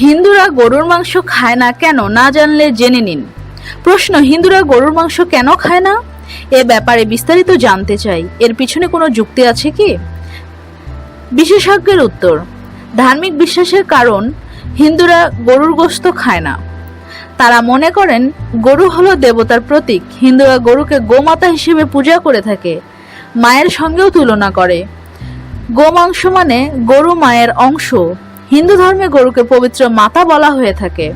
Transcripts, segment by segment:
হিন্দুরা গরুর মাংস খায় না কেন না জানলে জেনে নিন। প্রশ্ন, হিন্দুরা গরুর মাংস কেন খায় না? এ ব্যাপারে বিস্তারিত জানতে চাই। এর পিছনে কোনো যুক্তি আছে কি? বিশেষজ্ঞের উত্তর, ধার্মিক বিশ্বাসের কারণ হিন্দুরা গরুর গোশত খায় না। তারা মনে করেন, গরু হলো দেবতার প্রতীক। হিন্দুরা গরুকে গোমাতা হিসেবে পূজা করে থাকে, মায়ের সঙ্গেও তুলনা করে। গোমাংস মানে গরু মায়ের অংশ। হিন্দু ধর্মে গরুকে পবিত্র মাতা বলা হয়ে থাকে।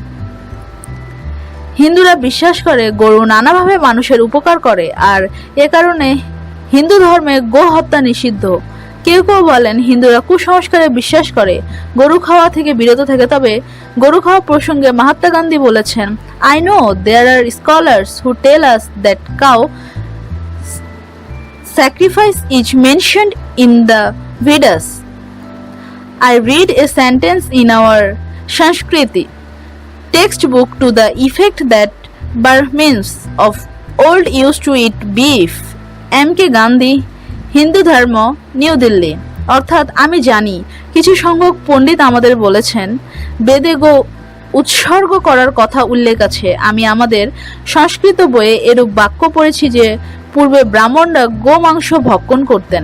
হিন্দুরা বিশ্বাস করে গরু নানাভাবে মানুষের উপকার করে, আর এ কারণে হিন্দু ধর্মে গো হত্যা নিষিদ্ধ। কেউ কেউ বলেন হিন্দুরা কুসংস্কারে বিশ্বাস করে, গরু খাওয়া থেকে বিরত থাকে। তবে গরু খাওয়া প্রসঙ্গে মহাত্মা গান্ধী বলেছেন I know there are scholars who tell us that cow sacrifice is mentioned in the Vedas. I read a sentence in our Sanskriti textbook to the effect that Brahmins of old used to eat beef. M K Gandhi Hindu ধর্ম new Delhi অর্থাৎ আমি জানি, কিছু সংখ্যক পণ্ডিত আমাদের বলেছেন, বেদে গো উৎসর্গ করার কথা উল্লেখ আছে। আমি আমাদের সংস্কৃত বইয়ে এরূপ বাক্য পড়েছি যে, পূর্বে ব্রাহ্মণরা গোমাংস ভক্ষণ করতেন।